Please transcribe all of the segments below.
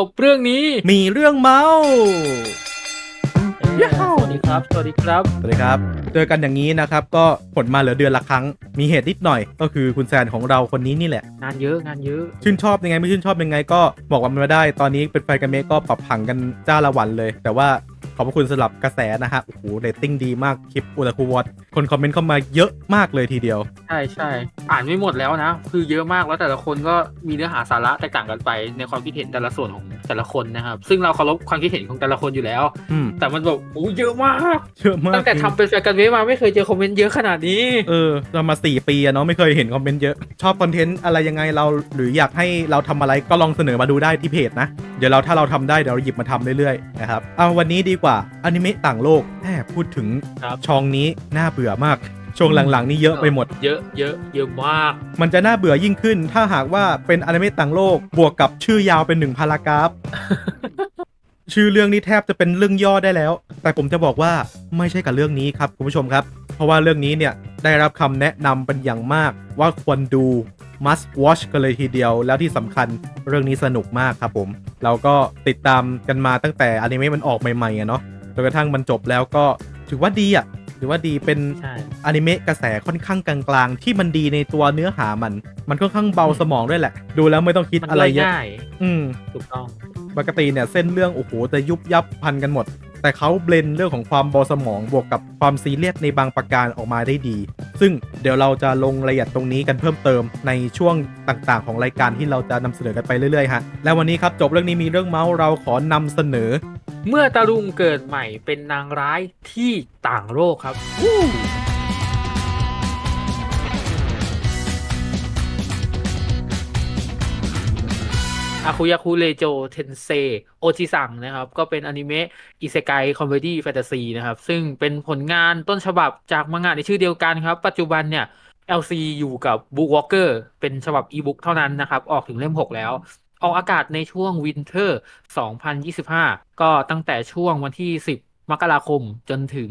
จบเรื่องนี้ มีเรื่องเมาเอ้ยสวัสดีครับ สวัสดีครับ สวัสดีครับ เจอกันอย่างนี้นะครับ ก็ผลมาเหลือเดือนละครั้ง มีเหตุนิดหน่อย ก็คือคุณแซนของเราคนนี้นี่แหละ งานเยอะงานเยอะ ชื่นชอบยังไงไม่ชื่นชอบยังไงก็บอกว่ามันมาได้ ตอนนี้เป็นไฟกันเมกก็ปรับผังกันจ้าละวันเลย แต่ว่า ขอบพระคุณสำหรับกระแสนะฮะโอ้โหเรตติ้งดีมากคลิปอุตคูวอตคนคอมเมนต์เข้ามาเยอะมากเลยทีเดียว ใช่ใช่อ่านไม่หมดแล้วนะ คือเยอะมากแล้วแต่ละคนก็มีเนื้อหาสาระแตกต่างกันไปในความคิดเห็นแต่ละส่วนของแต่ละคนนะครับ ซึ่งเราเคารพความคิดเห็นของแต่ละคนอยู่แล้ว อืมแต่มันแบบโอ้เยอะมากเยอะมากตั้งแต่ทำเป็นแฟนกันเวฟมาไม่เคยเจอคอมเมนต์เยอะขนาดนี้ เออเรามา 4 ปีอะเนาะไม่เคยเห็นคอมเมนต์เยอะชอบคอนเทนต์อะไรยังไงเราหรืออยากให้เราทำอะไรก็ลองเสนอมาดูได้ที่เพจนะ เดี๋ยวเราถ้าเราทำได้เดี๋ยวเราหยิบมาทำเรื่อยๆนะครับเอาวันนี้ดีกว่าอนิเมะต่างโลกแหมพูดถึงครับช่องนี้น่าเบื่อมาก ช่วงหลังๆ นี่เยอะไปหมด เยอะเยอะเยอะมาก มันจะน่าเบื่อยิ่งขึ้น ถ้าหากว่าเป็นอนิเมะต่างโลกบวกกับชื่อยาวเป็นหนึ่งพารากราฟ ชื่อเรื่องนี้แทบจะเป็นเรื่องย่อได้แล้ว แต่ผมจะบอกว่าไม่ใช่กับเรื่องนี้ครับคุณผู้ชมครับ เพราะว่าเรื่องนี้เนี่ยได้รับคำแนะนำเป็นอย่างมากว่าควรดู must watch กันเลยทีเดียว แล้วที่สำคัญเรื่องนี้สนุกมากครับผม เราก็ติดตามกันมาตั้งแต่อนิเมะมันออกใหม่ๆอะเนาะจนกระทั่งมันจบแล้วก็ถือว่าดีอะถือว่าดีเป็นใช่อนิเมะกระแสค่อนข้างกลางๆ ที่มันดีในตัวเนื้อหามัน มันค่อนข้างเบาสมองด้วยแหละ ดูแล้วไม่ต้องคิดมันอะไรเยอะง่ายอืมถูกต้องปกติเนี่ยเส้นเรื่องโอ้โหจะยุบยับพันกันหมด แต่เขาเบลนเรื่องของความบอสมองบวกกับความซีเรียสในบางประการออกมาได้ดี ซึ่งเดี๋ยวเราจะลงรายละเอียดตรงนี้กันเพิ่มเติมในช่วงต่างๆ ของรายการที่เราจะนำเสนอกันไปเรื่อยๆฮะและวันนี้ครับจบเรื่องนี้มีเรื่องเมาส์เราขอนำเสนอ เมื่อตาลุงเกิดใหม่เป็นนางร้ายที่ต่างโลกครับ อาคุยาคุเรโจเทนเซโอจิซังนะครับ ก็เป็นอนิเมะอิเซไกคอมเมดี้แฟนตาซีนะครับ ซึ่งเป็นผลงานต้นฉบับจากมังงะในชื่อเดียวกันครับ ปัจจุบันเนี่ย LC อยู่กับ Book Walker เป็นฉบับอีบุ๊กเท่านั้นนะครับ ออกถึงเล่ม 6 แล้ว ออกอากาศในช่วงวินเทอร์ 2025 ก็ตั้งแต่ช่วงวันที่ 10 มกราคมจนถึง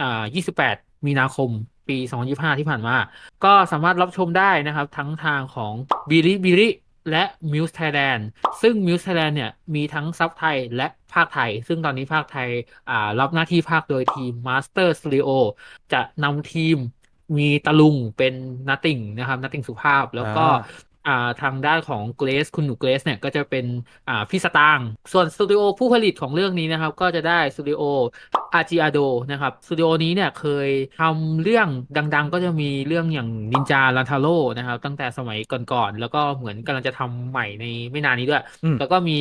อ่า28 มีนาคมปี2025 ที่ผ่านมา ก็สามารถรับชมได้นะครับ ทั้งทางของบิลิบิลิ และ Muse Thailand ซึ่ง Muse Thailand เนี่ยมีทั้งซับไทยและภาคไทย ซึ่งตอนนี้ภาคไทยอ่ารับหน้าที่ภาคโดยทีม Master Studio จะนำทีมมีตะลุงเป็นนัตติงนะครับนัตติงสุภาพแล้วก็อ่าอ่าทางด้านของเกรซคุณหนูเกรซเนี่ยก็จะเป็นอ่าพี่สตางค์ส่วนสตูดิโอผู้ผลิตของเรื่องนี้นะครับ ก็จะได้สตูดิโอ อาจิอาโดนะครับสตูดิโอนี้เนี่ยเคยทำเรื่องดังๆ ก็จะมีเรื่องอย่างนินจาลันทาโร่นะครับ ตั้งแต่สมัยก่อนๆ แล้วก็เหมือนกำลังจะทำใหม่ในไม่นานนี้ด้วยอืมแล้วก็มี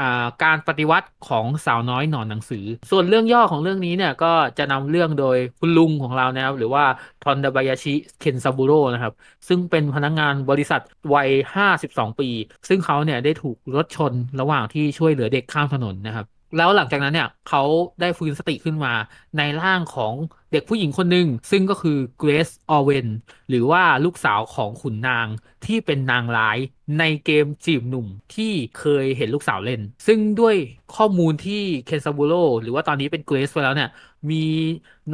อ่าการปฏิวัติของสาวน้อยหนอนหนังสือ ส่วนเรื่องย่อของเรื่องนี้เนี่ยก็จะนำเรื่องโดยคุณลุงของเรานะครับหรือว่าทอนดาบายาชิเคนซาบุโร่นะครับซึ่งเป็นพนักงานบริษัทวัย 52 ปี ซึ่งเขาเนี่ยได้ถูกรถชนระหว่างที่ช่วยเหลือเด็กข้ามถนนนะครับ แล้วหลังจากนั้นเนี่ยเขาได้ฟื้นสติขึ้นมาในร่างของเด็กผู้หญิงคนหนึ่งซึ่งก็คือเกรซออเวนหรือว่าลูกสาวของขุนนางที่เป็นนางร้ายในเกมจีบหนุ่มที่เคยเห็นลูกสาวเล่น ซึ่งด้วยข้อมูลที่เคนซาบุโรหรือว่าตอนนี้เป็นเกรซไปแล้วเนี่ย มี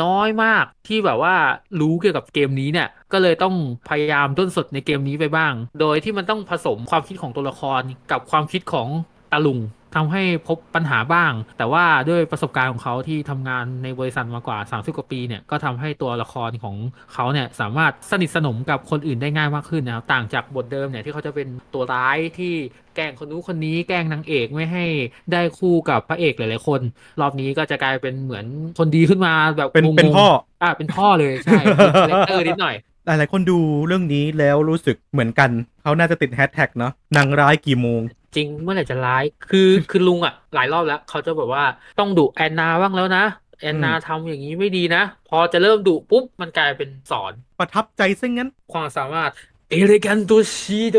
น้อยมากที่แบบว่ารู้เกี่ยวกับเกมนี้เนี่ย ก็เลยต้องพยายามด้นสดในเกมนี้ไปบ้าง โดยที่มันต้องผสมความคิดของตัวละครกับความคิดของตาลุง ทำให้พบปัญหาบ้าง แต่ว่าด้วยประสบการณ์ของเขาที่ทำงานในบริษัทมากว่า 30 กว่าปีเนี่ยก็ทำให้ตัวละครของเขาเนี่ยสามารถสนิทสนมกับคนอื่นได้ง่ายมากขึ้นนะครับต่างจากบทเดิมเนี่ยที่เขาจะเป็นตัวร้ายที่แกล้งคนนู้นคนนี้แกล้งนางเอกไม่ให้ได้คู่กับพระเอกหลายๆคน รอบนี้ก็จะกลายเป็นเหมือนคนดีขึ้นมาแบบเป็นงงๆเป็นพ่ออ่าเป็นพ่อเลยใช่เป็นคาแรคเตอร์นิดหน่อยห ลายๆ คนดูเรื่องนี้แล้วรู้สึกเหมือนกัน เขาน่าจะติดแฮชแท็กเนาะนางร้ายกี่โมง จริงเมื่อไหร่จะร้ายคือคือลุงอะ หลายรอบแล้ว เขาจะแบบว่าต้องดุแอนนาบ้างแล้วนะแอนนาทำอย่างนี้ไม่ดีนะ พอจะเริ่มดุปุ๊บ มันกลายเป็นสอน ประทับใจซะงั้น ความสามารถเอเลกันโตชิโด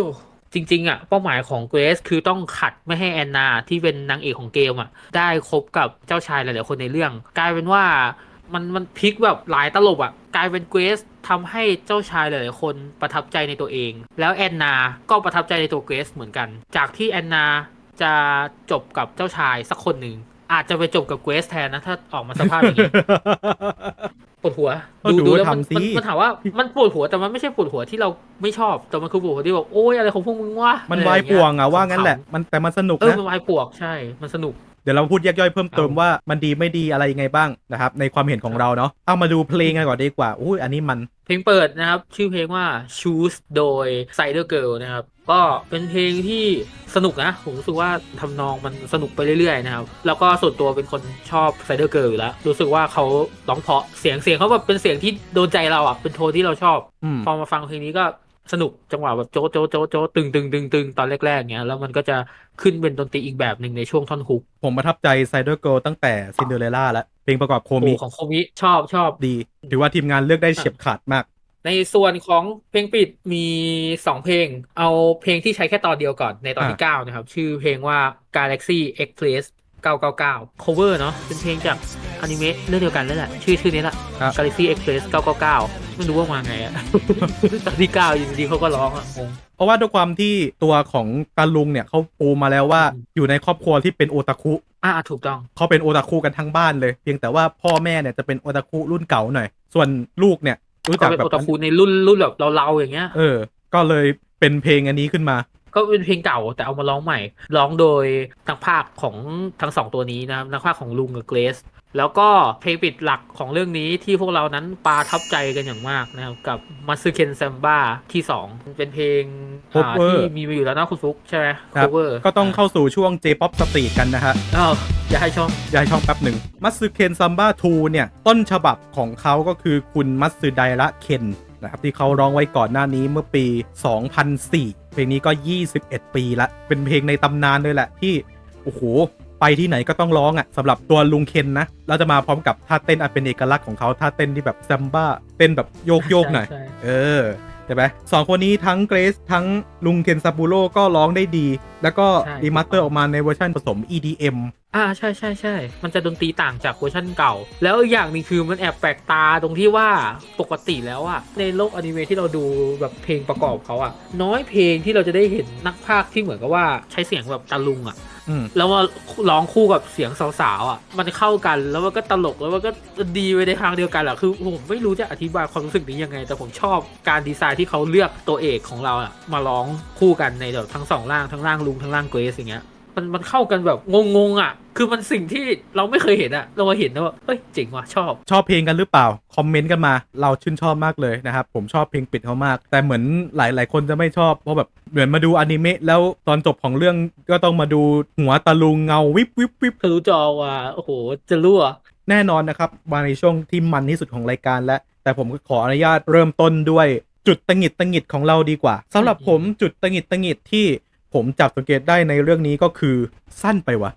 จริง ๆ อะ เป้าหมายของเกรซคือต้องขัดไม่ให้แอนนาที่เป็นนางเอกของเกมอะ ได้คบกับเจ้าชายหลายๆคนในเรื่อง กลายเป็นว่า มันมันพลิกแบบหลายตลบอะกลายเป็นเกรซทำให้เจ้าชายหลายๆคนประทับใจในตัวเอง แล้วแอนนาก็ประทับใจในตัวเกรซเหมือนกัน จากที่แอนนาจะจบกับเจ้าชายสักคนหนึ่งอาจจะไปจบกับเกรซแทนนะ ถ้าออกมาสภาพอย่างนี้ปวดหัวเออดูแล้วมันทำสิมันมันถามว่ามันปวดหัวแต่มันไม่ใช่ปวดหัวที่เราไม่ชอบ แต่มันคือปวดหัวที่แบบโอ๊ยอะไรของพวกมึงวะมันอะไรวายอป่วงเยอะว่างั้นแหละขำมันแต่มันสนุกๆเออนะมันวายป่วงใช่ มันสนุก เดี๋ยวเราพูดแยกย่อยเพิ่มเติมเอาว่ามันดีไม่ดีอะไรยังไงบ้างนะครับในความเห็นของเราเนาะเอามาดูเพลงกันก่อนดีกว่าอุ้ยอันนี้มันเพลงเปิดนะครับ ชื่อเพลงว่า Choose โดย Cider Girl นะครับก็เป็นเพลงที่สนุกนะ ผมรู้สึกว่าทำนองมันสนุกไปเรื่อยๆนะครับ แล้วก็ส่วนตัวเป็นคนชอบ Cider Girl อยู่แล้ว รู้สึกว่าเขาร้องเพราะเสียงเสียงเขาแบบเป็นเสียงที่โดนใจเราอะ เป็นโทนที่เราชอบอืมพอมาฟังเพลงนี้ก็ สนุกจังหวะแบบโจ๊ะโจ๊ะโจ๊ะโจ๊ะตึงตึงตึงตึงตอนแรกๆเงี้ยแล้วมันก็จะขึ้นเป็นดนตรีอีกแบบหนึ่งในช่วงท่อนฮุก ผมประทับใจไซเดอร์เกิลตั้งแต่ซินเดอเรลล่าแล้วเพลงประกอบโคโอ้มิของโคมิชอบชอบดี ถือว่าทีมงานเลือกได้เฉียบขาดมาก ในส่วนของเพลงปิดมี 2 เพลง เอาเพลงที่ใช้แค่ตอนเดียวก่อนในตอนที่ 9 นะครับ ชื่อเพลงว่า Galaxy Express 999 cover เนาะเป็นเพลงจากอนิเมะเรื่องเดียวกันแล้วแหละชื่อชื่อนี้แหละครับ Galaxy Express 999 ไม่รู้ว่ามาไงอะตอนที่9อยู่ดีๆเขาก็ร้องอะงง เพราะว่าด้วยความที่ตัวของตาลุงเนี่ยเขาปูมาแล้วว่าอืมอยู่ในครอบครัวที่เป็นโอตาคุอ่าถูกต้อง เขาเป็นโอตาคุกันทั้งบ้านเลยเพียงแต่ว่าพ่อแม่เนี่ยจะเป็นโอตาคุรุ่นเก่าหน่อย ส่วนลูกเนี่ยรู้ก็จักเป็นแบบโอตาคุในรุ่นรุ่นแบบเราๆอย่างเงี้ย เออ ก็เลยเป็นเพลงอันนี้ขึ้นมา ก็เป็นเพลงเก่าแต่เอามาร้องใหม่ ร้องโดยนักพากย์ของทั้งสองตัวนี้นะครับนักพากย์ของลุงกับเกรซ แล้วก็เพลงปิดหลักของเรื่องนี้ที่พวกเรานั้นปาทับใจกันอย่างมากนะครับ กับมัซึเคนซัมบ้าที่ 2 เป็นเพลงอ่า Cover ที่มีมาอยู่แล้วนะคุณฟุกใช่ไหมครับ cover ก็ต้องเข้าสู่ช่วง J-POP Street กันนะฮะอ้าวอย่าให้ชอบย้ายช่องแป๊บหนึ่งมัตสึเคนซัมบ้า2เนี่ย ต้นฉบับของเขาก็คือคุณมัตสึไดระเคนนะครับที่เขาร้องไว้ก่อนหน้านี้เมื่อปี 2004 เพลงนี้ก็ 21 ปีละเป็นเพลงในตำนานเลยแหละที่โอ้โห ไปที่ไหนก็ต้องร้องอะ่ะสำหรับตัวลุงเคนนะเราจะมาพร้อมกับท่าเต้นอันเป็นเอกลักษณ์ของเขาท่าเต้นที่แบบซัมบ้าเต้นแบบโยกโยกๆหน่อยใช่ เออใช่ไหมสองคนนี้ทั้งเกรซทั้งลุงเคนซาบูโร่ก็ร้องได้ดี แล้วก็ใช่รีมาสเตอร์ออกมาในเวอร์ชันผสม EDM อ่าใช่ใช่ใช่มันจะดนตรีต่างจากเวอร์ชันเก่า แล้วอีกอย่างหนึงคือมันแอบแปลกตาตรงที่ว่าปกติแล้วอะในโลกอนิเมะที่เราดูแบบเพลงประกอบเขาอะน้อยเพลงที่เราจะได้เห็นนักพากย์ที่เหมือนกับว่าใช้เสียงแบบตะลุงอะอืมแล้วมาร้องคู่กับเสียงสาวๆอะมันเข้ากันแล้วมันก็ตลกแล้วมันก็ดีไปในทางเดียวกันอะคือผมไม่รู้จะอธิบายความรู้สึกนี้ยังไง แต่ผมชอบการดีไซน์ที่เขาเลือกตัวเอกของเราอะมาร้องคู่กันในแบบทั้งสองร่างทั้งร่างลุงทั้งร่างเกรซอย่างเงี้ย มันมันเข้ากันแบบงงๆอะ คือมันสิ่งที่เราไม่เคยเห็นอะ เรามาเห็นแล้วว่าเฮ้ยเจ๋งว่ะชอบ ชอบเพลงกันหรือเปล่า คอมเมนต์กันมา เราชื่นชอบมากเลยนะครับ ผมชอบเพลงปิดเขามาก แต่เหมือนหลาย ๆ คนจะไม่ชอบ เพราะแบบเหมือนมาดูอนิเมะแล้วตอนจบของเรื่องก็ต้องมาดูหัวตะลุงเงาวิบวิบวิบทะลุจอว่ะโอ้โหจะรั่วแน่นอนนะครับมาในช่วงที่มันที่สุดของรายการแล้วแต่ผมก็ขออนุญาตเริ่มต้นด้วยจุดตังหงิดตังหงิดของเราดีกว่าสำหรับผมจุดตังหงิดตังหงิดที่ ผมจับสังเกตได้ในเรื่องนี้ก็คือสั้นไปวะ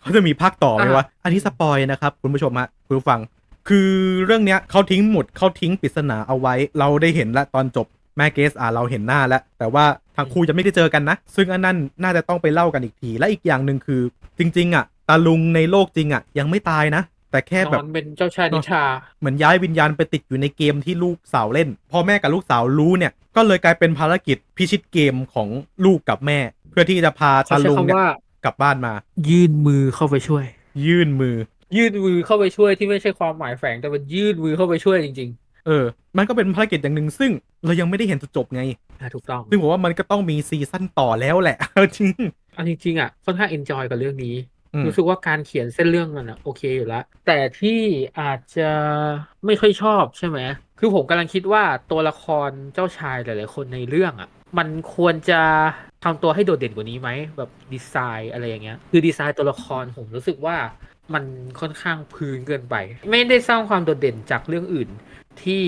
เขาจะมีภาคต่อไหมวะ อันนี้สปอยนะครับ คุณผู้ชมฮะคุณผู้ฟัง คือเรื่องเนี้ยเขาทิ้งหมุดเขาทิ้งปริศนาเอาไว้ เราได้เห็นแล้วตอนจบแม่เกสอ่าเราเห็นหน้าแล้ว แต่ว่าทางคู่ยังไม่ได้เจอกันนะ ซึ่งอันนั้นน่าจะต้องไปเล่ากันอีกที และอีกอย่างหนึ่งคือ จริง ๆ อะตาลุงในโลกจริงอะ ยังไม่ตายนะ แต่แค่นแบอบนเป็นเจ้าชายนิทราเหมือนย้ายวิญญาณไปติดอยู่ในเกมที่ลูกสาวเล่นพอแม่กับลูกสาวรู้เนี่ย ก็เลยกลายเป็นภารกิจพิชิตเกมของลูกกับแม่ เพื่อที่จะพาเขาตาใช้ลุงเนี่ยคำว่ากลับบ้านมา ยื่นมือเข้าไปช่วย ยื่นมือ ยื่นมือเข้าไปช่วยที่ไม่ใช่ความหมายแฝงแต่มันยื่นมือเข้าไปช่วยจริงเออ มันก็เป็นภารกิจอย่างหนึ่งซึ่งเรายังไม่ได้เห็นจุดจบไงๆอะถูกต้องซึ่งผมว่ามันก็ต้องมีซีซั่นต่อแล้วแหละจริงอันจริงๆอะค่อนข้างเอนจอยกับเรื่องนี้อืม รู้สึกว่าการเขียนเส้นเรื่องมันอะโอเคอยู่แล้วแต่ที่อาจจะไม่ค่อยชอบใช่ไหมคือผมกำลังคิดว่าตัวละครเจ้าชายหลาย ๆ คนในเรื่องอะมันควรจะทำตัวให้โดดเด่นกว่านี้ไหมแบบดีไซน์อะไรอย่างเงี้ย คือดีไซน์ตัวละครผมรู้สึกว่ามันค่อนข้างพื้นเกินไป ไม่ได้สร้างความโดดเด่นจากเรื่องอื่น ที่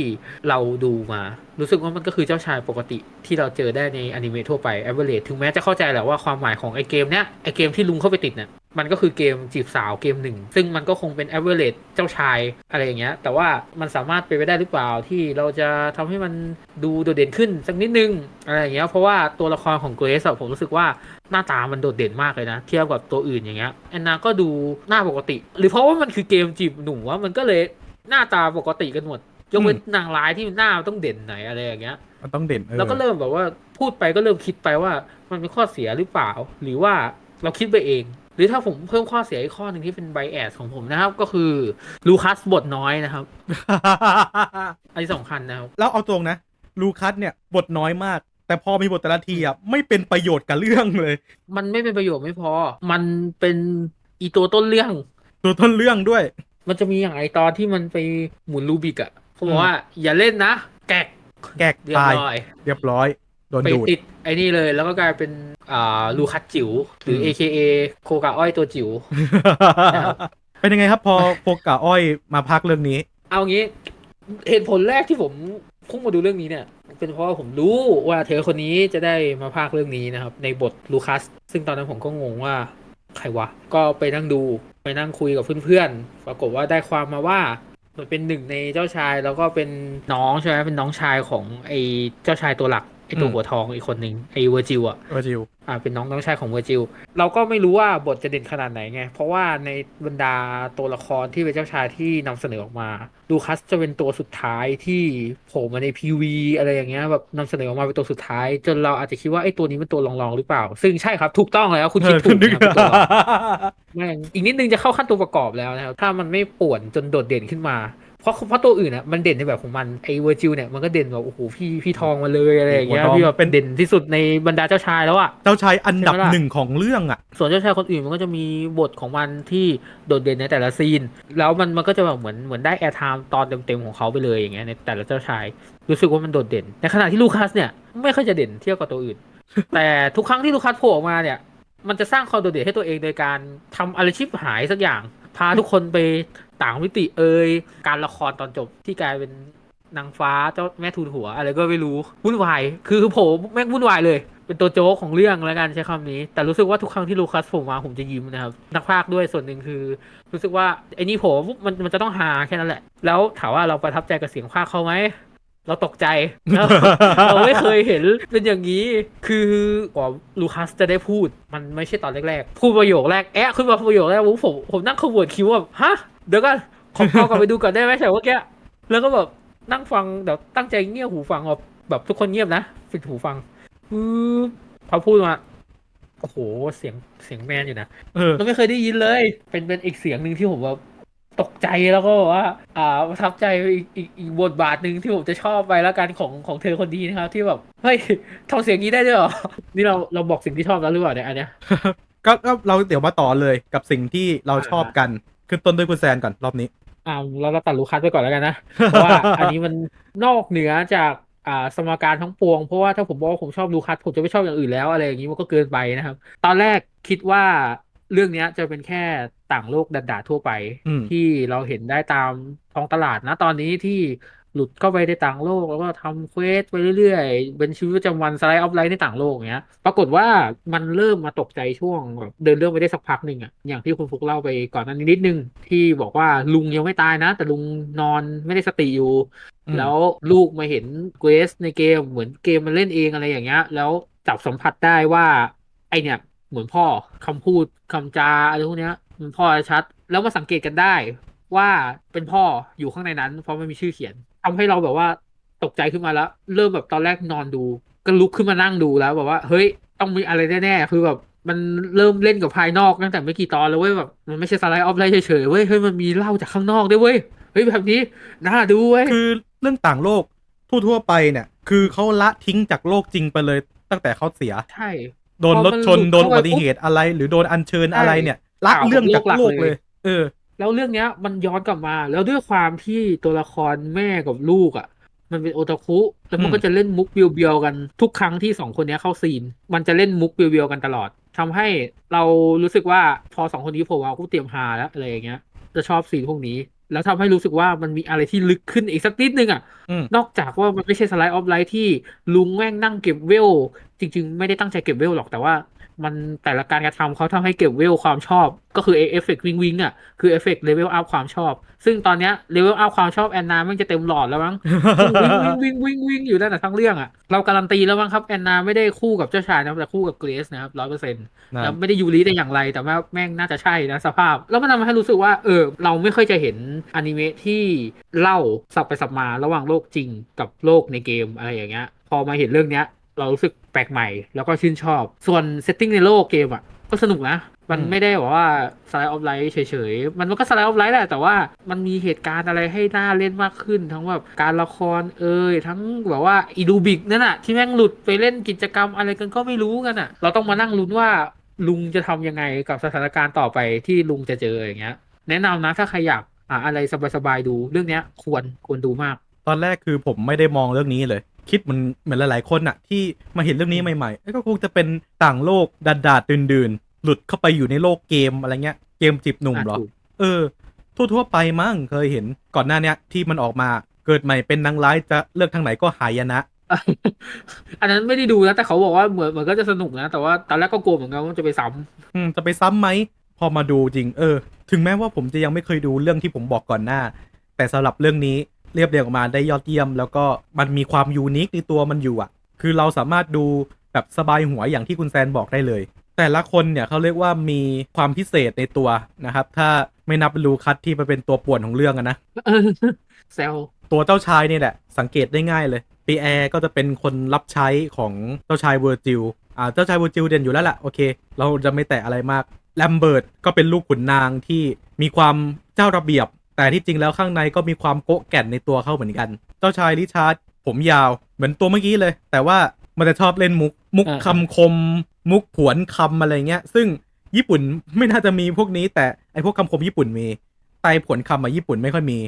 เราดูมา รู้สึกว่ามันก็คือเจ้าชายปกติที่เราเจอได้ในอนิเมะทั่วไป average ถึงแม้จะเข้าใจแหละว่าความหมายของไอเกมเนี้ยไอเกมที่ลุงเข้าไปติดเนี่ยมันก็คือเกมจีบสาวเกมหนึ่ง ซึ่งมันก็คงเป็น average เจ้าชายอะไรอย่างเงี้ย แต่ว่ามันสามารถเป็นไปได้หรือเปล่าที่เราจะทำให้มันดูโดดเด่นขึ้นสักนิดนึง อะไรอย่างเงี้ยเพราะว่าตัวละครของเกรซผมรู้สึกว่าหน้าตามันโดดเด่นมากเลยนะ เทียบกับตัวอื่นอย่างเงี้ยแอนนาก็ดูหน้าปกติ หรือเพราะว่ามันคือเกมจีบหนุ่มว่ามันก็เลยหน้าตาปกติกันหมด ยกเว้นนางร้ายที่หน้ามันต้องเด่นหน่อยอะไรอย่างเงี้ยๆมันต้องเด่นเออแล้วก็เริ่มแบบว่าพูดไปก็เริ่มคิดไปว่ามันเป็นข้อเสียหรือเปล่า หรือว่าเราคิดไปเอง หรือถ้าผมเพิ่มข้อเสียอีกข้อหนึ่งที่เป็นไบแอสของผมนะครับ ก็คือลูคัสบทน้อยนะครับ อันนี้สำคัญนะครับแล้วเอาตรงนะลูคัสเนี่ยบทน้อยมาก แต่พอมีบทแต่ละทีอะไม่เป็นประโยชน์กับเรื่องเลย มันไม่เป็นประโยชน์ไม่พอ มันเป็นอีตัวต้นเรื่อง ตัวต้นเรื่องด้วย มันจะมีอย่างไอตอนที่มันไปหมุนรูบิกอะ เขาบอกว่า อย่าเล่นนะ แกกแกกเรียบตายร้อยเรียบร้อย โดนไปดูด ติดไอ้นี่เลย แล้วก็กลายเป็นอ่าลูคัสจิ๋วหรืออม AKA โคกาอ้อยตัวจิ๋ว นะครับ เป็นยังไงครับพอโฟกาอ้อยมาพักเรื่องนี้ เอางี้เหตุผลแรกที่ผมพุ่งมาดูเรื่องนี้เนี่ย เป็นเพราะว่าผมรู้ว่าเธอคนนี้จะได้มาพากย์เรื่องนี้นะครับ ในบทลูคัส ซึ่งตอนนั้นผมก็งงว่า ใครวะ ก็ไปนั่งดูไปนั่งคุยกับเพื่อนๆ ปรากฏว่าได้ความมาว่า มันเป็นหนึ่งในเจ้าชายแล้วก็เป็นน้องใช่ไหมเป็นน้องชายของไอ้เจ้าชายตัวหลัก ไอ้ตัวอืมหัวทองอีกคนหนึ่งไอ้เวอร์จิวอะเออจิวอ่าเป็นน้องน้องชายของเวอร์จิลเราก็ไม่รู้ว่าบทจะเด่นขนาดไหนไง เพราะว่าในบรรดาตัวละครที่เป็นเจ้าชายที่นำเสนอออกมาลูคัสจะเป็นตัวสุดท้ายที่โผล่มาในพีวีอะไรอย่างเงี้ยแบบนำเสนอออกมาเป็นตัวสุดท้าย จนเราอาจจะคิดว่าไอ้ตัวนี้เป็นตัวรองๆหรือเปล่า ซึ่งใช่ครับถูกต้องแล้วคุณคิดถูกนะครับเป็นตัวรองแม่งอีกนิดนึงจะเข้าขั้นตัวประกอบแล้วนะครับถ้ามันไม่ป่วนจนโดดเด่นขึ้นมาเพ ราะเพราะตัวอื่นอะมันเด่นในแบบของมันไอเวอร์จิลเนี่ยมันก็เด่นแบบโอ้โหพี่พี่ทองมาเลยอะไรอย่างเงี้ยหัวทองพี่แบบเป็นเด่นที่สุดในบรรดาเจ้าชายแล้วอะเจ้าชายอันดับใช่ไหมล่ะหนึ่งของเรื่องอะ ส่วนเจ้าชายคนอื่นมันก็จะมีบทของมันที่โดดเด่นในแต่ละซีน แล้วมันมันก็จะแบบเหมือนเหมือนได้แอร์ไทม์ตอนเต็มๆของเขาไปเลยอย่างเงี้ยในแต่ละเจ้าชายรู้สึกว่ามันโดดเด่น ในขณะที่ลูคัสเนี่ยไม่ค่อยจะเด่นเทียบกับตัวอื่น แต่ทุกครั้งที่ลูคัสโผล่ออกมาเนี่ย มันจะสร้างความโดดเด่นให้ตัวเองโดยการทำอะไรชิบหายสักอย่าง พาทุกคนไปต่างมิติเอยการละครตอนจบที่กลายเป็นนางฟ้าเจ้าแม่ทูลหัว อะไรก็ไม่รู้วุ่นวายคือคือโผล่แม่งวุ่นวายเลย เป็นตัวโจ๊กของเรื่องแล้วกันใช้คำนี้ แต่รู้สึกว่าทุกครั้งที่ลูคัสโผล่มาผมจะยิ้มนะครับนักพากด้วยส่วนหนึ่งคือ รู้สึกว่าไอ้นี่โผล่มันมันจะต้องหาแค่นั้นแหละ แล้วถามว่าเราประทับใจกับเสียงพากเขาไหม เราตกใจเราเราไม่เคยเห็นเป็นอย่างนี้ คือกว่าลูคัสจะได้พูด มันไม่ใช่ตอนแรกๆ พูดประโยคแรก แอะขึ้นมาประโยคแรกผมผมผมนั่งขบวนคิวแบบฮะ เดี๋ยวกันขอขอกลับไปดูก่อนได้ไหมแต่ว่าแกแล้วก็แบบนั่งฟังเดี๋ยวตั้งใจเงี่ยหูฟังแบบแบบทุกคนเงียบนะปิดหูฟังปึ๊บพอพูดมาโอ้โหเสียงเสียงแมนอยู่นะเออเราไม่เคยได้ยินเลย เป็นเป็นอีกเสียงหนึ่งที่ผมว่า ตกใจแล้วก็แบบว่า อ่าประทับใจอีกอีกอีกบทบาทหนึ่งที่ผมจะชอบไปแล้วกันของของเธอคนนี้นะครับ ที่แบบเฮ้ยทำเสียงนี้ได้ด้วยเหรอ นี่เราเราบอกสิ่งที่ชอบแล้วหรือเปล่าเนี่ยอันเนี้ยก็ก็เราเดี๋ยวมาต่อเลยกับสิ่งที่เราชอบกันขึ้นต้นด้วยคุณแซนก่อนรอบนี้ อ่าเราเราตัดลูคัสไปก่อนแล้วกันนะเพราะว่าอันนี้มันนอกเหนือจากอ่าสมการทั้งปวงเพราะว่าถ้าผมบอกว่าผมชอบลูคัสผมจะไม่ชอบอย่างอื่นแล้วอะไรอย่างนี้มันก็เกินไปนะครับ ตอนแรกคิดว่า เรื่องเนี้ยจะเป็นแค่ต่างโลกดัดๆทั่วไปอืมที่เราเห็นได้ตามท้องตลาดนะตอนนี้ที่หลุดเข้าไปในต่างโลก แล้วก็ทำเควสไปเรื่อยๆ เป็นชีวิตประจำวันสไลด์ออฟไลน์ในต่างโลกอย่างเงี้ย ปรากฏว่ามันเริ่มมาตกใจช่วงแบบเดินเรื่องไปได้สักพักหนึ่งอะอย่างที่คุณฟุกเล่าไปก่อนหนั้นนิดนึง ที่บอกว่าลุงยังไม่ตายนะ แต่ลุงนอนไม่ได้สติอยู่อืมแล้วลูกมาเห็นเควสในเกมเหมือนเกมมันเล่นเองอะไรอย่างเงี้ย แล้วจับสัมผัสได้ว่าไอเนี่ย เหมือนพ่อคำพูดคำจาอะไรพวกเนี้ยเหมือนพ่อชัด แล้วมาสังเกตกันได้ ว่าเป็นพ่ออยู่ข้างในนั้น เพราะมันมีชื่อเขียนทำให้เราแบบว่าตกใจขึ้นมาแล้ว เริ่มแบบตอนแรกนอนดู ก็ลุกขึ้นมานั่งดูแล้วแบบว่า เฮ้ย ต้องมีอะไรแน่ๆคือแบบมันเริ่มเล่นกับภายนอกตั้งแต่ไม่กี่ตอนแล้วเว้ยแบบมันไม่ใช่สไลด์ออฟไลน์เฉยๆเว้ยเฮ้ยมันมีเล่าจากข้างนอกด้วยเว้ยเฮ้ยแบบนี้น่าดูเว้ยคือเรื่องต่างโลกทั่วๆไปเนี่ย คือเขาละทิ้งจากโลกจริงไปเลยตั้งแต่เขาเสีย ใช่ โดนพอรมันถชนหลุดโดนเข้าอุไปบัติเหตุอะไร หรือโดนอัญเชิญใช่อะไรเนี่ยละข่าวเรื่องจากของโลโลกกหลักเลเลยยเออ แล้วเรื่องเนี้ย มันย้อนกลับมา แล้วด้วยความที่ตัวละครแม่กับลูกอะ มันเป็นโอตาคุแล้วมันอืมก็จะเล่นมุกเบียวๆกันทุกครั้งที่สองคนเนี้ยเข้าซีน มันจะเล่นมุกเบียวๆกันตลอดทำให้เรารู้สึกว่าพอสองคนนี้โผล่มากูเตรียมหาแล้วอะไรอย่างเงี้ยจะชอบซีนพวกนี้ แล้วทำให้รู้สึกว่ามันมีอะไรที่ลึกขึ้นอีกสักนิดนึงอะอืมนอกจากว่ามันไม่ใช่สไลด์ออฟไลท์ที่ลุงแม่งนั่งเก็บเวล จริง ๆ ไม่ได้ตั้งใจเก็บเวลหรอกแต่ว่า มันแต่ละการกระทำเขาทำให้เก็บเวลความชอบ ก็คือเอฟเฟกต์วิงวิงอะคือเอฟเฟกต์เลเวลอัพความชอบ ซึ่งตอนเนี้ยเลเวลอัพความชอบแอนนามันจะเต็มหลอดแล้วมั้งวิ่งวิ่งวิ่งวิ่งอยู่นั่นแหะทั้งเรื่องอะเราการันตีแล้วมั้งครับแอนนาไม่ได้คู่กับเจ้าชายนะแต่คู่กับเกรซนะครับร้อยเปอร์เซ็นต์นะแล้วไม่ได้ยูริแต่อย่างไรแต่ว่าแม่งน่าจะใช่นะสภาพ แล้วมันทำให้รู้สึกว่าเออเราไม่ค่อยจะเห็นอนิเมะที่เล่าสับไปสับมาระหว่างโลกจริงกับโลกในเกมอะไรอย่างเงี้ยพอมาเห็นเรื่องเนี้ยเรารู้สึกแปลกใหม่ แล้วก็ชื่นชอบ ส่วนเซตติ้งในโลกเกมอะ ก็สนุกนะ มันอืมไม่ได้บอกว่าสไลด์ออฟไลท์เฉยๆ มันก็สไลด์ออฟไลท์แหละ แต่ว่ามันมีเหตุการณ์อะไรให้น่าเล่นมากขึ้น ทั้งแบบการละครเอ่ยทั้งแบบว่าอีดูบิกนั่นน่ะที่แม่งหลุดไปเล่นกิจกรรมอะไรกันก็ไม่รู้กันอะเราต้องมานั่งลุ้นว่าลุงจะทำยังไงกับสถานการณ์ต่อไปที่ลุงจะเจออย่างเงี้ย แนะนำนะถ้าใครอยากอ่าอะไรสบายๆดูเรื่องเนี้ยควรควรดูมาก ตอนแรกคือผมไม่ได้มองเรื่องนี้เลย คิดเหมือนเหมือนหลาย ๆ คนอะที่มาเห็นเรื่องนี้ใหม่ๆเอ้ยก็คงจะเป็นต่างโลกดาดาดๆดื่นๆหลุดเข้าไปอยู่ในโลกเกมอะไรเงี้ย เกมจีบหนุ่มเหรออะถูกเออ ทั่ว ๆ ไปมั้งเคยเห็นก่อนหน้าเนี้ยที่มันออกมาเกิดใหม่เป็นนางร้ายจะเลือกทางไหนก็หายนะ อันนั้นไม่ได้ดูนะแต่เขาบอกว่าเหมือนเหมือนก็จะสนุกนะ แต่ว่าตอนแรกก็กลัวเหมือนกันว่าจะไปซ้ำอืมจะไปซ้ำไหมพอมาดูจริง เออ ถึงแม้ว่าผมจะยังไม่เคยดูเรื่องที่ผมบอกก่อนหน้า แต่สำหรับเรื่องนี้ เรียบเรียงออกมาได้ยอดเยี่ยม แล้วก็มันมีความยูนิคในตัวมันอยู่อะ คือเราสามารถดูแบบสบายหัวอย่างที่คุณแซนบอกได้เลย แต่ละคนเนี่ยเขาเรียกว่ามีความพิเศษในตัวนะครับ ถ้าไม่นับลูคัสที่มาเป็นตัวป่วนของเรื่องอะนะเออแซวตัวเจ้าชายนี่แหละ สังเกตได้ง่ายเลยปีแอร์ก็จะเป็นคนรับใช้ของเจ้าชายเวอร์จิลอ่าเจ้าชายเวอร์จิลเด่นอยู่แล้วแหละโอเค เราจะไม่แตะอะไรมากแลมเบิร์ตก็เป็นลูกขุนนางที่มีความเจ้าระเบียบ แต่ที่จริงแล้วข้างในก็มีความโกะแก่นในตัวเขาเหมือนกัน เจ้าชายริชาร์ดผมยาวเหมือนตัวเมื่อกี้เลย แต่ว่ามันจะชอบเล่นมุกมุกคำคม มุกผวนคำอะไรเงี้ย ซึ่งญี่ปุ่นไม่น่าจะมีพวกนี้ แต่ไอพวกคำคมญี่ปุ่นมีไตผวนคำมาญี่ปุ่นไม่ค่อยมี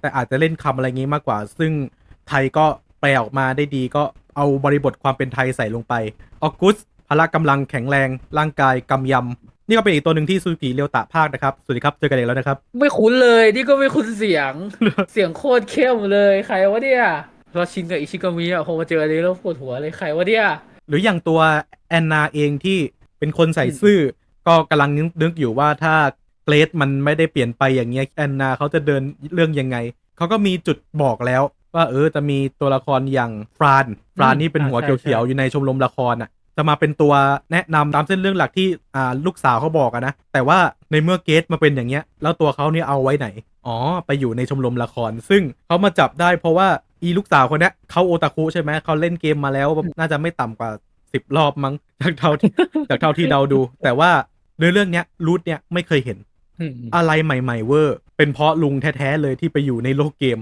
แต่อาจจะเล่นคำอะไรงี้มากกว่า ซึ่งไทยก็แปลออกมาได้ดีก็เอาบริบทความเป็นไทยใส่ลงไปออกุสพละกำลังแข็งแรง ร่างกายกำยำ นี่ก็เป็นอีกตัวหนึ่งที่ซูกิเรียวตะภาคนะครับ สวัสดีครับ เจอกันอีกแล้วนะครับ ไม่คุ้นเลย นี่ก็ไม่คุ้นเสียง เสียงโคตรเข้มเลย ใครวะเนี่ยเราชินกับอิชิกามิอะพอมาเจออันนี้แล้วปวดหัวเลยใครวะเนี่ย หรืออย่างตัวแอนนาเองที่เป็นคนใส่ซื่อ ก็กำลังนึกอยู่ว่าถ้าเกรดมันไม่ได้เปลี่ยนไปอย่างเงี้ยแอนนาเขาจะเดินเรื่องยังไง เขาก็มีจุดบอกแล้วว่าเออจะมีตัวละครอย่างฟรานฟรานนี่เป็นหัวเขียวๆอยู่ในชมรมละครอะ จะมาเป็นตัวแนะนำตามเส้นเรื่องหลักที่อ่าลูกสาวเขาบอกอะนะแต่ว่าในเมื่อเกตมาเป็นอย่างเงี้ย แล้วตัวเขาเนี่ยเอาไว้ไหนอ๋อไปอยู่ในชมรมละคร ซึ่งเขามาจับได้เพราะว่าอีลูกสาวคนเนี้ยเขาโอตาคุใช่ไหมเขาเล่นเกมมาแล้วน่าจะไม่ต่ำกว่าสิบรอบมั้งจากเท่าที่จากเท่าที่เดาดู แต่ว่าในเรื่องเนี้ยรูทเนี้ยไม่เคยเห็นอืมอะไรใหม่ ๆ เวอร์ เป็นเพราะลุงแท้ ๆ เลยที่ไปอยู่ในโลกเกม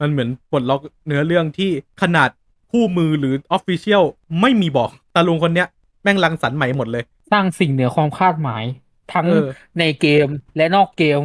มันเหมือนปลดล็อกเนื้อเรื่องที่ขนาด คู่มือหรือออฟฟิเชียลไม่มีบอกตาลุงคนเนี้ยแม่งรังสรรค์ใหม่หมดเลย สร้างสิ่งเหนือความคาดหมาย ทั้งเออ ในเกมและนอกเกม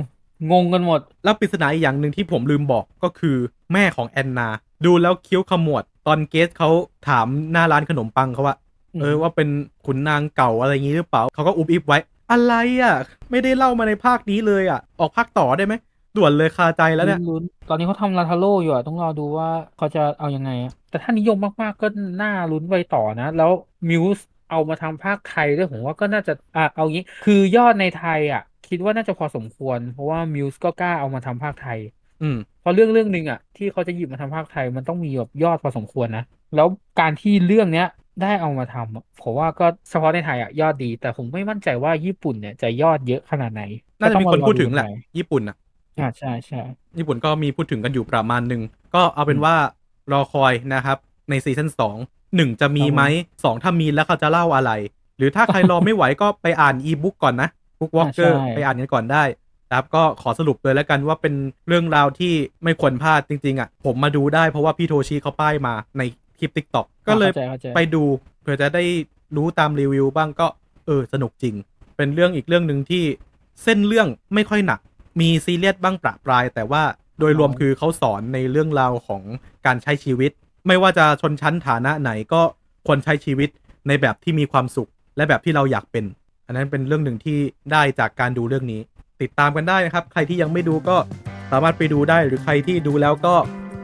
งงกันหมด แล้วปริศนาอีกอย่างหนึ่งที่ผมลืมบอกก็คือแม่ของแอนนา ดูแล้วคิ้วขมวด ตอนเกสเขาถามหน้าร้านขนมปังเขาว่าอืมเออว่าเป็นขุนนางเก่าอะไรอย่างงี้หรือเปล่า เขาก็อุบอิบไว้ อะไรอะ ไม่ได้เล่ามาในภาคนี้เลยอะ ออกภาคต่อได้ไหมด่วนเลยคาใจแล้วเนี่ย ลุ้นๆตอนนี้เขาทำลาทาโร่อยู่อะต้องรอดูว่าเขาจะเอายังไงอะ แต่ถ้านิยมมากๆก็น่าลุ้นไปต่อนะ แล้วมิวส์เอามาทำภาคไทยด้วยผมว่าก็น่าจะอะเอางี้คือยอดในไทยอะ คิดว่าน่าจะพอสมควร เพราะว่ามิวส์ก็กล้าเอามาทำภาคไทย อืมเพราะเรื่องเรื่องหนึ่งอะที่เขาจะหยิบมาทำภาคไทยมันต้องมีแบบยอดพอสมควรนะแล้วการที่เรื่องเนี้ยได้เอามาทำอะผมว่าก็เฉพาะในไทยอะยอดดี แต่ผมไม่มั่นใจว่าญี่ปุ่นเนี่ยจะยอดเยอะขนาดไหนน่าจะมีคนก็พูต้ดอถึงแหละรอดูญี่ปุ่นอะอ่าใช่ใช่ญี่ปุ่นก็มีพูดถึงกันอยู่ประมาณหนึ่งก็เอาเป็นว่า รอคอยนะครับ ในซีซั่นสองหนึ่งจะมีไหมสองถ้ามีแล้วเขาจะเล่าอะไร หรือถ้าใครรอไม่ไหวก็ไปอ่านอีบุ๊กก่อนนะบุ๊กวอล์กเกอร์ไปอ่านกันก่อนได้นะครับก็ขอสรุปเลยแล้วกันว่าเป็นเรื่องราวที่ไม่ควรพลาดจริง ๆอะผมมาดูได้เพราะว่าพี่โทชิเขาป้ายมาในคลิป t ิ k t o k ก็เลยข้าใจข้าใจไปดูเผื่อจะได้รู้ตามรีวิวบ้างก็เออสนุกจริง เป็นเรื่องอีกเรื่องหนึ่งที่เส้นเรื่องไม่ค่อยหนัก มีซีเรียสบ้างประปราย แต่ว่า โดยรวมคือเขาสอนในเรื่องราวของการใช้ชีวิต ไม่ว่าจะชนชั้นฐานะไหนก็ควรใช้ชีวิตในแบบที่มีความสุข และแบบที่เราอยากเป็น อันนั้นเป็นเรื่องหนึ่งที่ได้จากการดูเรื่องนี้ ติดตามกันได้นะครับ ใครที่ยังไม่ดูก็สามารถไปดูได้หรือใครที่ดูแล้วก็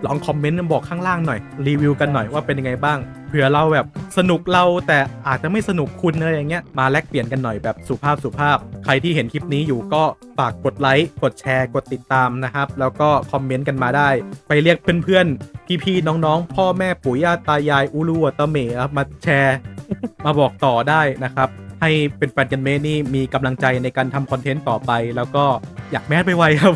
ลองคอมเมนต์บอกข้างล่างหน่อยรีวิวกันหน่อยว่าเป็นยังไงบ้างเผื่อเราแบบสนุกเราแต่อาจจะไม่สนุกคุณอะไรอย่างเงี้ยมาแลกเปลี่ยนกันหน่อยแบบสุภาพสุภาพ ใครที่เห็นคลิปนี้อยู่ก็ฝากกดไลค์กดแชร์ กดติดตามนะครับ แล้วก็คอมเมนต์กันมาได้ ไปเรียกเพื่อนๆ พี่ๆ น้องๆ พ่อแม่ปู่ย่าตายายอูรูวตเมครับมาแชร์ มาบอกต่อได้นะครับ ให้เป็นแฟนกันเมนี่มีกำลังใจในการทำคอนเทนต์ต่อไป แล้วก็อยากแมสไปไวๆครับ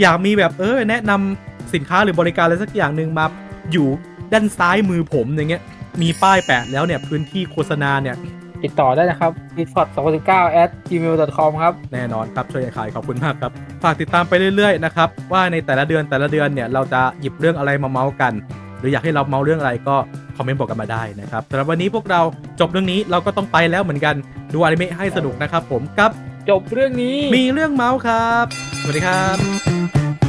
อยากมีแบบเออแนะนำสินค้าหรือบริการอะไรสักอย่างหนึ่งมาอยู่ด้านซ้ายมือผมอย่างเงี้ย มีป้ายแปะแล้วเนี่ยพื้นที่โฆษณาเนี่ย ติดต่อได้นะครับ d i s c o r d 2019 at gmail com ครับ แน่นอนครับ ช่วยขายขอบคุณมากครับ ฝากติดตามไปเรื่อยๆนะครับ ว่าในแต่ละเดือนแต่ละเดือนเนี่ยเราจะหยิบเรื่องอะไรมาเมาส์กัน หรืออยากให้เราเมาส์เรื่องอะไรก็ คอมเมนต์บอกกันมาได้นะครับสำหรับวันนี้พวกเราจบเรื่องนี้เราก็ต้องไปแล้วเหมือนกันดูอนิเมะให้สนุกนะครับผมกับ จบเรื่องนี้ มีเรื่องเมาส์ครับ สวัสดีครับ